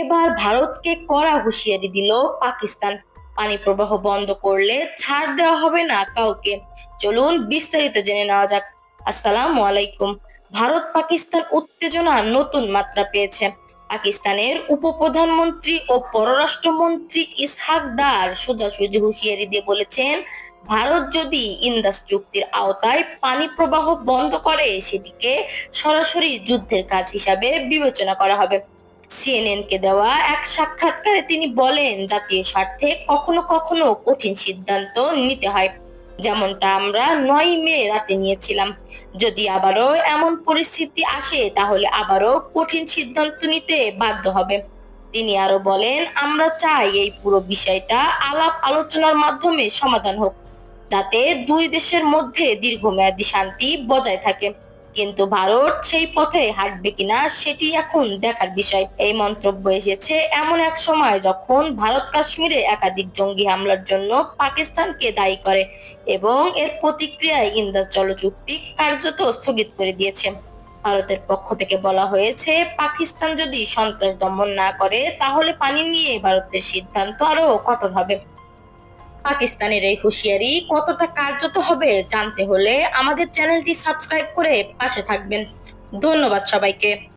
এবার ভারতকে কড়া হুঁশিয়ারি দিল পাকিস্তান। পানি প্রবাহ বন্ধ করলে ছাড় দেওয়া হবে না কাউকে। চলুন বিস্তারিত জেনে নেওয়া যাক। আসসালামু আলাইকুম। ভারত পাকিস্তান উত্তেজনা নতুন মাত্রা পেয়েছে। পাকিস্তানের উপপ্রধানমন্ত্রী ও পররাষ্ট্রমন্ত্রী ইসহাক দার সোজাসুজি হুঁশিয়ারি দিয়ে বলেছেন, ভারত যদি ইন্দাস চুক্তির আওতায় পানি প্রবাহ বন্ধ করে, সেটিকে সরাসরি যুদ্ধের কাজ হিসাবে বিবেচনা করা হবে। সিএনএন কে দেওয়া এক সাক্ষাৎকারে তিনি বলেন, জাতীয় স্বার্থে কখনো কখনো কঠিন সিদ্ধান্ত নিতে হয়। যেমনটা আমরা নয় মে রাতে নিয়েছিলাম। যদি আবারও এমন পরিস্থিতি আসে, তাহলে আবারও কঠিন সিদ্ধান্ত নিতে বাধ্য হবে। তিনি আরও বলেন, আমরা চাই এই পুরো বিষয়টা আলাপ আলোচনার মাধ্যমে সমাধান হোক, যাতে দুই দেশের মধ্যে দীর্ঘমেয়াদী শান্তি বজায় থাকে। কিন্তু ভারত সেই পথে হাঁটবে কিনা সেটি এখন দেখার বিষয়। এই মন্তব্য এসেছে এমন এক সময় যখন ভারত কাশ্মীরে একাধিক জঙ্গি হামলার জন্য পাকিস্তানকে দায়ী করে এবং এর প্রতিক্রিয়ায় ইন্দাস জল চুক্তি কার্যত স্থগিত করে দিয়েছে। ভারতের পক্ষ থেকে বলা হয়েছে, পাকিস্তান যদি সন্ত্রাস দমন না করে, তাহলে পানি নিয়ে ভারতের সিদ্ধান্ত আরও কঠোর হবে। পাকিস্তানের এই হুঁশিয়ারি কতটা কার্যত হবে জানতে হলে আমাদের চ্যানেলটি সাবস্ক্রাইব করে পাশে থাকবেন। ধন্যবাদ সবাইকে।